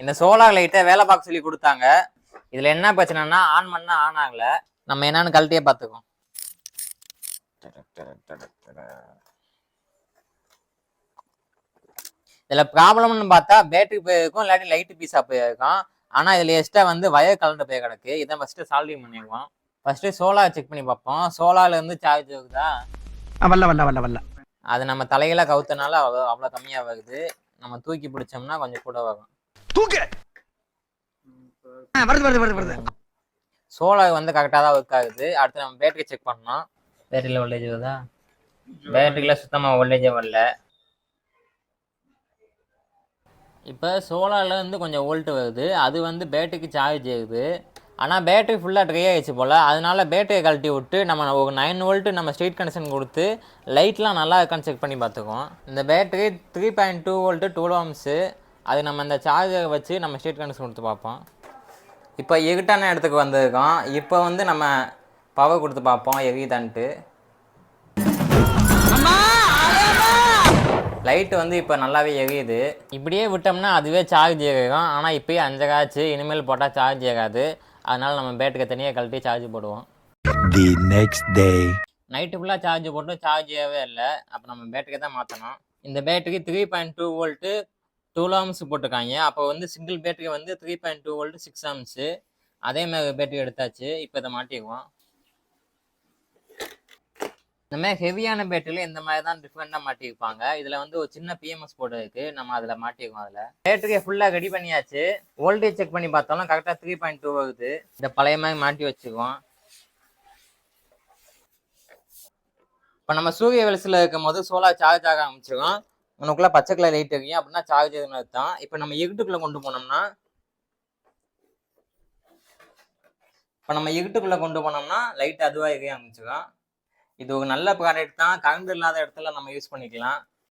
இந்த சோலார் லைட்டை வேலை பார்க்க சொல்லி கொடுத்தாங்க. இதுல என்ன பிரச்சனைனா ஆன் பண்ணா ஆன் ஆகல. நம்ம என்னன்னு கழட்டியே பார்த்துக்கோம் இதுல ப்ராப்ளம்னு பார்த்தா பேட்டரி போயிருக்கும் இல்லாட்டி லைட் பீஸா போயிருக்கும். ஆனா இதுல எக்ஸ்ட்ரா வந்து வயர் கலந்து போய் கிடக்கு. இதை ஃபர்ஸ்ட் சால்விங் பண்ணிடுவோம். ஃபர்ஸ்ட் சோலார் செக் பண்ணி பார்ப்போம். சோலார்ல இருந்து சார்ஜ் இருக்குதா வல்ல வல்ல வல்ல வல்ல. அது நம்ம தலையில கவுத்தனால அவ்வளோ அவ்வளோ கம்மியா வருது. நம்ம தூக்கி பிடிச்சோம்னா கொஞ்சம் கூட வரும். தூக்கு. வருது வருது வருது வருது. சோலார் வந்து கரெக்டாக தான் ஒர்க் ஆகுது. அடுத்து நம்ம பேட்டரி செக் பண்ணோம் பேட்டரியில் வோல்டேஜ் வருதா? பேட்டரியில் சுத்தமாக வோல்டேஜே வரல. இப்போ சோலாரில் இருந்து கொஞ்சம் வோல்ட் வருது. அது வந்து பேட்டரிக்கு சார்ஜ் ஆகுது. ஆனால் பேட்டரி ஃபுல்லாக ட்ரை ஆயிடுச்சு போல். அதனால பேட்டரியை கழட்டி விட்டு நம்ம ஒரு நைன் வோல்ட்டு நம்ம ஸ்ட்ரீட் கனெக்ஷன் கொடுத்து லைட்லாம் நல்லா இருக்கான்னு செக் பண்ணி பார்த்துக்குவோம். இந்த battery three point two volt two ohms அது நம்ம இந்த சார்ஜரை வச்சு நம்ம ஸ்ட்ரீட் கனெக்ஷன் கொடுத்து பார்ப்போம். இப்போ எகிட்டான இடத்துக்கு வந்திருக்கோம் இப்போ வந்து நம்ம பவர் கொடுத்து பார்ப்போம். எகிதான்ட்டு லைட் வந்து இப்போ நல்லாவே எரியுது. இப்படியே விட்டோம்னா அதுவே சார்ஜ் ஏறிடும். ஆனால் இப்போயே அஞ்சகாச்சு இனிமேல் போட்டால் சார்ஜ் ஏறாது. அதனால நம்ம பேட்டரிக்கு தனியாக கழட்டி சார்ஜ் போடுவோம். The next day. நைட்டு ஃபுல்லாக சார்ஜ் போட்டு சார்ஜ் ஏறவே இல்லை. அப்போ நம்ம பேட்டரியை தான் மாற்றணும் இந்த battery three point two volt two amps போட்டிருக்காங்க. அப்போ வந்து சிங்கிள் பேட்டரி வந்து three point two volt six amps அதே மாதிரி பேட்டரி எடுத்தாச்சு. இப்போ இதை மாட்டிக்குவோம். இந்த மாதிரி ஹெவியான பேட்டரியில் இந்த மாதிரி தான் டிஃப்ரெண்டாக மாட்டியிருப்பாங்க. இதில் வந்து ஒரு சின்ன பிஎம்எஸ் போர்டு இருக்குது நம்ம அதில் மாட்டிருக்கோம் அதில். பேட்டரியை ஃபுல்லாக ரெடி பண்ணியாச்சு. வோல்டேஜ் செக் பண்ணி பார்த்தாலும் கரெக்டாக த்ரீ பாயிண்ட் டூ வருது. இந்த பழைய மாதிரி மாட்டி வச்சுக்குவோம். இப்போ நம்ம சூரிய வெளிச்சத்தில் இருக்கும் போது சோலார் சார்ஜ் ஆக ஆரம்பிச்சிருக்கோம் உனக்குள்ள பச்சை கலர் லைட் இருக்கீங்க அப்படின்னா சார்ஜ் எதுன்னு தான். இப்போ நம்ம இருட்டுக்குள்ள கொண்டு போனோம்னா இப்போ நம்ம இருட்டுக்குள்ள கொண்டு போனோம்னா லைட் அதுவாக எரிய ஆரம்பிச்சிடும் இது ஒரு நல்ல ப்ராடக்ட் தான். கரண்ட் இல்லாத இடத்துல நம்ம யூஸ் பண்ணிக்கலாம்.